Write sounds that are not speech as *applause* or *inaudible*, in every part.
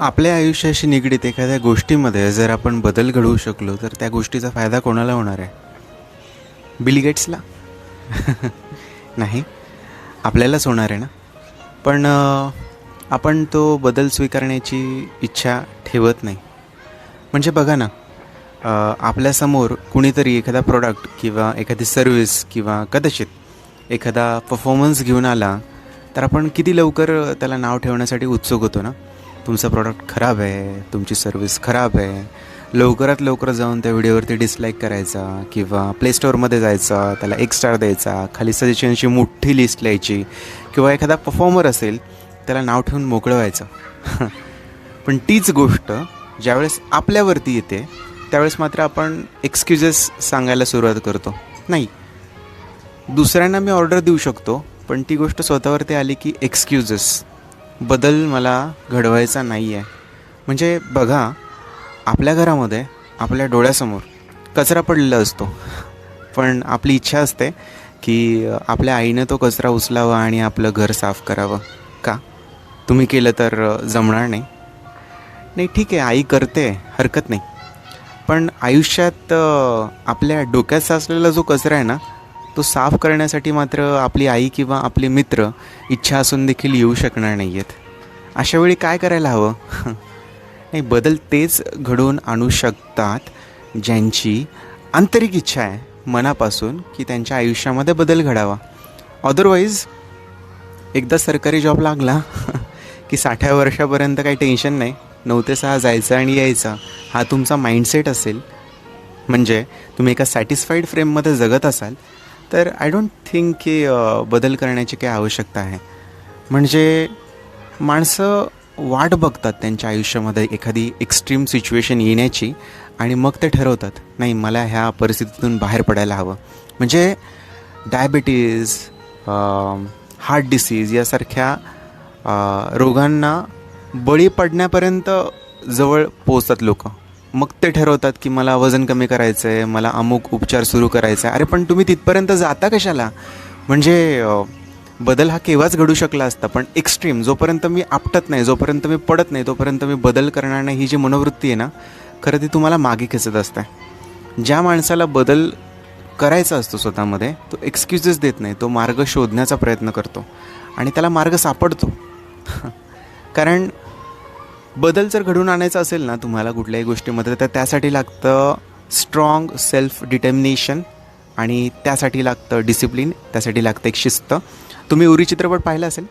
आपल्या आयुष्याशी निगडीत एखाद्या गोष्टीमध्ये जर आपण बदल घडवू शकलो तर त्या गोष्टीचा फायदा कोणाला होणार आहे? बिल गेट्सला? *laughs* नाही. आपल्यालाच होणार आहे ना? पण आपण तो बदल स्वीकारण्याची इच्छा ठेवत नाही. म्हणजे बघा ना आपल्यासमोर कुणीतरी एखादा प्रोडक्ट किंवा एखादी सर्विस किंवा कदाचित एखादा परफॉर्मन्स घेऊन आला तर आपण किती लवकर त्याला नाव ठेवण्यासाठी उत्सुक होतो ना? तुमचं प्रॉडक्ट खराब आहे तुमची सर्विस खराब आहे लवकरात लवकर जाऊन त्या व्हिडिओवरती डिसलाईक करायचा किंवा प्ले स्टोअरमध्ये जायचा त्याला एक स्टार द्यायचा खाली सजेशनची मोठी लिस्ट लिहायची किंवा एखादा परफॉर्मर असेल त्याला नाव ठेवून मोकळं व्हायचं. *laughs* पण तीच गोष्ट ज्यावेळेस आपल्यावरती येते त्यावेळेस मात्र आपण एक्सक्युजेस सांगायला सुरुवात करतो. नाही. दुसऱ्यांना मी ऑर्डर देऊ शकतो पण ती गोष्ट स्वतःवरती आली की एक्सक्युजेस बदल मला घडवायचा नाही आहे म्हणजे बघा आपल्या घरामध्ये आपल्या डोळ्यासमोर कचरा पडलेला असतो. पण आपली इच्छा असते की आपल्या आईनं तो कचरा उचलावा आणि आपलं घर साफ करावं. का? तुम्ही केलं तर जमणार नाही. नाही ठीक आहे आई करते हरकत नाही. पण आयुष्यात आपल्या डोक्यात साचलेला जो कचरा आहे ना तो साफ करण्यासाठी मात्र आपली आई किंवा आपले मित्र इच्छा असून देखील येऊ शकणार नाही आहेत अशा वेळी काय करायला हवं? *laughs* नाही बदल तेच घडवून आणू शकतात ज्यांची आंतरिक इच्छा आहे मनापासून की त्यांच्या आयुष्यामध्ये बदल घडावा. अदरवाईज एकदा सरकारी जॉब लागला *laughs* की साठ्या वर्षापर्यंत काही टेन्शन नाही. नऊ ते सहा जायचं आणि यायचं. हा तुमचा माइंडसेट असेल. म्हणजे तुम्ही एका सॅटिस्फाईड फ्रेममध्ये जगत असाल तर आय डोंट थिंक की बदल करण्याची काही आवश्यकता आहे. म्हणजे माणसं वाट बघतात त्यांच्या आयुष्यामध्ये एखादी एक्स्ट्रीम सिच्युएशन येण्याची आणि मग ते ठरवतात नाही मला ह्या परिस्थितीतून बाहेर पडायला हवं. म्हणजे डायबिटीज हार्ट डिसीज यासारख्या रोगांना बळी पडण्यापर्यंत जवळ पोचतात लोक. मग ते ठरवतात की मला वजन कमी करायचं आहे मला अमुक उपचार सुरू करायचा आहे अरे पण तुम्ही तिथपर्यंत जाता कशाला? म्हणजे बदल हा केव्हाच घडू शकला असता पण एक्स्ट्रीम जोपर्यंत मी आपटत नाही जोपर्यंत मी पडत नाही तोपर्यंत मी बदल करणार नाही ही जी मनोवृत्ती आहे ना खरं ती तुम्हाला मागे खेचत असते. ज्या माणसाला बदल करायचा असतो स्वतःमध्ये तो एक्सक्युजेस देत नाही तो मार्ग शोधण्याचा प्रयत्न करतो आणि त्याला मार्ग सापडतो. *laughs* कारण बदल जर घडून आणायचा असेल ना तुम्हाला कुठल्याही गोष्टीमध्ये तर त्यासाठी लागतं स्ट्रॉंग सेल्फ डिटर्मिनेशन आणि त्यासाठी लागतं डिसिप्लिन त्यासाठी लागतं एक शिस्त. तुम्ही उरी चित्रपट पाहिला असेल?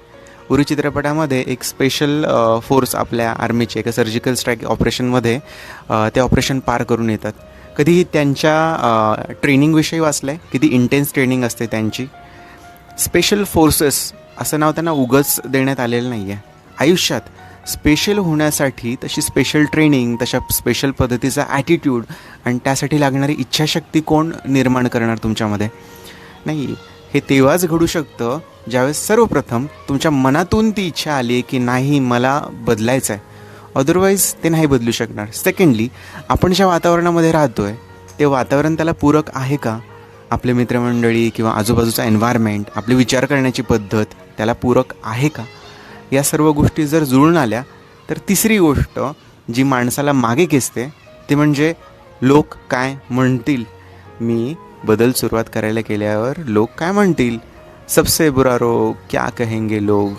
उरी चित्रपटामध्ये एक स्पेशल फोर्स आपल्या आर्मीचे एका सर्जिकल स्ट्राईक ऑपरेशनमध्ये ते ऑपरेशन पार करून येतात. कधी त्यांच्या ट्रेनिंगविषयी वाचलं आहे किती इंटेन्स ट्रेनिंग असते त्यांची? स्पेशल फोर्सेस असं नाव त्यांना उगच देण्यात आलेलं नाही आहे आयुष्यात स्पेशल होण्यासाठी तशी स्पेशल ट्रेनिंग तशा स्पेशल पद्धतीचा ॲटिट्यूड आणि त्यासाठी लागणारी इच्छाशक्ती कोण निर्माण करणार तुमच्यामध्ये? नाही हे तेव्हाच घडू शकतं ज्यावेळेस सर्वप्रथम तुमच्या मनातून ती इच्छा आली की नाही मला बदलायचं आहे अदरवाईज ते नाही बदलू शकणार. सेकंडली आपण ज्या वातावरणामध्ये राहतो आहे ते वातावरण त्याला पूरक आहे का? आपले मित्रमंडळी किंवा आजूबाजूचा एन्व्हायरमेंट आपली विचार करण्याची पद्धत त्याला पूरक आहे का? या सर्व गोष्टी जर जुळून आल्या तर तिसरी गोष्ट जी माणसाला मागे खेचते ती म्हणजे लोक काय म्हणतील? मी बदल सुरुवात करायला केल्यावर लोक काय म्हणतील? सबसे बुरा रोग क्या कहेंगे लोग?